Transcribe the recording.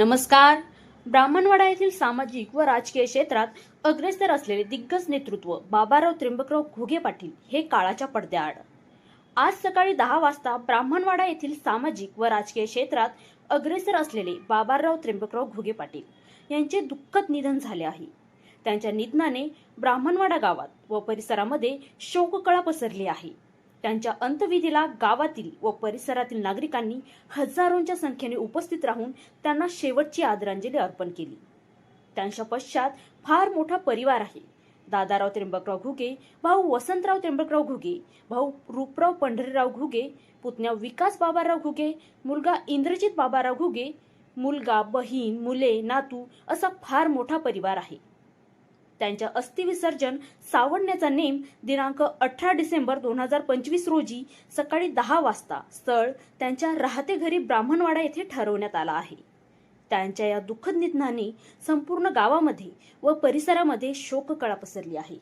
नमस्कार. ब्राह्मणवाडा येथील सामाजिक व राजकीय क्षेत्रात अग्रेसर असलेले दिग्गज नेतृत्व बाबाराव त्र्यंबकराव घुगे पाटील हे काळाच्या पडद्याआड. आज सकाळी दहा वाजता ब्राह्मणवाडा येथील सामाजिक व राजकीय क्षेत्रात अग्रेसर असलेले बाबाराव त्र्यंबकराव घुगे पाटील यांचे दुःखद निधन झाले आहे. त्यांच्या निधनाने ब्राह्मणवाडा गावात व परिसरामध्ये शोककळा पसरली आहे. त्यांच्या अंतविधीला गावातील व परिसरातील नागरिकांनी हजारोंच्या संख्येने उपस्थित राहून त्यांना शेवटची आदरांजली अर्पण केली. त्यांच्या पश्चात फार मोठा परिवार आहे. दादाराव त्र्यंबकराव घुगे भाऊ वसंतराव त्र्यंबकराव घुगे भाऊ रूपराव पंढरीराव घुगे पुतण्या विकास बाबाराव घुगे मुलगा इंद्रजित बाबाराव घुगे मुलगा बहीण मुले नातू असा फार मोठा परिवार आहे. त्यांच्या अस्थिविसर्जन सावडण्याचा नेम दिनांक अठरा डिसेंबर दोन हजार पंचवीस रोजी सकाळी दहा वाजता स्थळ त्यांच्या राहते घरी ब्राह्मणवाडा येथे ठरवण्यात आला आहे. त्यांच्या या दुःखद निधनाने संपूर्ण गावामध्ये व परिसरामध्ये शोककळा पसरली आहे.